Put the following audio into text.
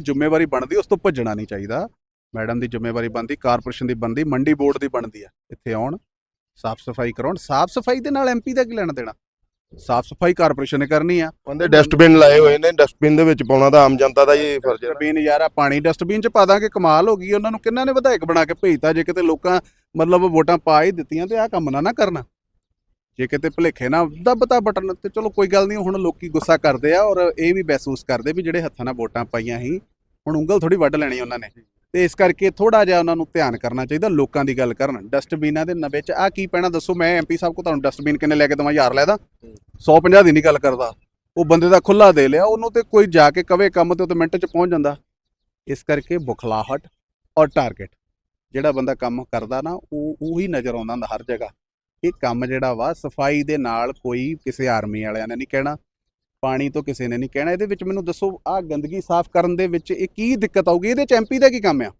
ਜ਼ਿੰਮੇਵਾਰੀ ਬਣਦੀ ਉਸ ਤੋਂ ਭੱਜਣਾ ਨਹੀਂ ਚਾਹੀਦਾ। ਮੈਡਮ ਦੀ ਜ਼ਿੰਮੇਵਾਰੀ ਬਣਦੀ ਕਾਰਪੋਰੇਸ਼ਨ ਦੀ ਬਣਦੀ ਮੰਡੀ ਬੋਰਡ ਦੀ ਬਣਦੀ ਆ ਇੱਥੇ ਆਉਣ ਸਾਫ਼ ਸਫ਼ਾਈ ਕਰਾਉਣ ਸਾਫ਼ ਸਫ਼ਾਈ ਦੇ ਨਾਲ ਐਮਪੀ ਦਾ ਕੀ ਲੈਣਾ ਦੇਣਾ? ਸਾਫ਼ ਸਫ਼ਾਈ ਕਾਰਪੋਰੇਸ਼ਨ ਨੇ ਕਰਨੀ ਆ। ਕਹਿੰਦੇ ਡਸਟਬਿਨ ਲਾਏ ਹੋਏ ਨੇ ਡਸਟਬਿਨ ਦੇ ਵਿੱਚ ਪਾਉਣਾ ਤਾਂ ਆਮ ਜਨਤਾ ਦਾ ਹੀ ਫਰਜ਼ ਹੈ ਡਸਟਬਿਨ ਯਾਰ ਆ ਪਾਣੀ ਡਸਟਬਿਨ ਚ ਪਾ ਦਾਂਗੇ ਕਮਾਲ ਹੋ ਗਈ ਉਹਨਾਂ ਨੂੰ ਕਿੰਨਾ ਨੇ ਵਿਧਾਇਕ ਬਣਾ ਕੇ ਭੇਜਤਾ ਜੇ ਕਿਤੇ ਲੋਕਾਂ ਮਤਲਬ ਵੋਟਾਂ ਪਾ ਹੀ ਦਿੱਤੀਆਂ ਤੇ ਆਹ ਕੰਮ ਨਾ ਨਾ ਕਰਨਾ। ਜੇ ਕਿਤੇ ਭੁਲੇਖੇ ਨਾ ਦੱਬਤਾ ਬਟਨ ਤੇ ਚਲੋ ਕੋਈ ਗੱਲ ਨਹੀਂ ਹੁਣ ਲੋਕੀ ਗੁੱਸਾ ਕਰਦੇ ਆ ਔਰ ਇਹ ਵੀ ਮਹਿਸੂਸ ਕਰਦੇ ਵੀ ਜਿਹੜੇ ਹੱਥਾਂ ਨਾਲ ਵੋਟਾਂ ਪਾਈਆਂ ਸੀ ਹੁਣ ਉਂਗਲ ਥੋੜੀ ਵੱਢ ਲੈਣੀ ਉਹਨਾਂ ਨੇ। ਤੇ ਇਸ ਕਰਕੇ ਥੋੜਾ ਜਿਹਾ ਉਹਨਾਂ ਨੂੰ ਧਿਆਨ ਕਰਨਾ ਚਾਹੀਦਾ ਲੋਕਾਂ ਦੀ ਗੱਲ ਕਰਨ। ਡਸਟਬਿਨਾਂ ਦੇ ਨਵੇਂ ਵਿੱਚ ਆ ਕੀ ਪੈਣਾ ਦੱਸੋ? ਮੈਂ ਐਮਪੀ ਸਾਹਿਬ ਕੋ ਤੁਹਾਨੂੰ ਡਸਟਬਿਨ ਕਿੰਨੇ ਲੈ ਕੇ ਦਵਾਂ? ਯਾਰ ਲੈ ਦਾਂ? 150 ਦੀ ਨਹੀਂ ਗੱਲ ਕਰਦਾ। ਉਹ ਬੰਦੇ ਦਾ ਖੁੱਲਾ ਦੇ ਲਿਆ, ਉਹਨੂੰ ਤੇ ਕੋਈ ਜਾ ਕੇ ਕਵੇ ਕੰਮ ਤੇ ਉਹ ਤੇ ਮਿੰਟ ਚ ਪਹੁੰਚ ਜਾਂਦਾ। ਇਸ ਕਰਕੇ ਬੁਖਲਾਹਟ ਔਰ ਟਾਰਗੇਟ ਜਿਹੜਾ ਬੰਦਾ ਕੰਮ ਕਰਦਾ ਨਾ, ਉਹ, ਉਹੀ ਨਜ਼ਰ ਆਉਂਦਾ ਹੁੰਦਾ ਹਰ ਜਗ੍ਹਾ। ਇਹ ਕੰਮ ਜਿਹੜਾ ਵਾ, ਸਫ਼ਾਈ ਦੇ ਨਾਲ ਕੋਈ ਕਿਸੇ ਆਰਮੀ ਵਾਲਿਆਂ ਨੇ ਨਹੀਂ ਕਹਿਣਾ। ਪਾਣੀ ਤੋਂ ਕਿਸੇ ਨੇ ਨਹੀਂ ਕਹਿਣਾ, ਇਹਦੇ ਵਿੱਚ ਮੈਨੂੰ ਦੱਸੋ, ਆਹ ਗੰਦਗੀ ਸਾਫ਼ ਕਰਨ ਦੇ ਵਿੱਚ ਇਹ ਕੀ ਦਿੱਕਤ ਆਊਗੀ? ਇਹਦੇ ਚ ਐਮਪੀ ਦਾ ਕੀ ਕੰਮ ਆ?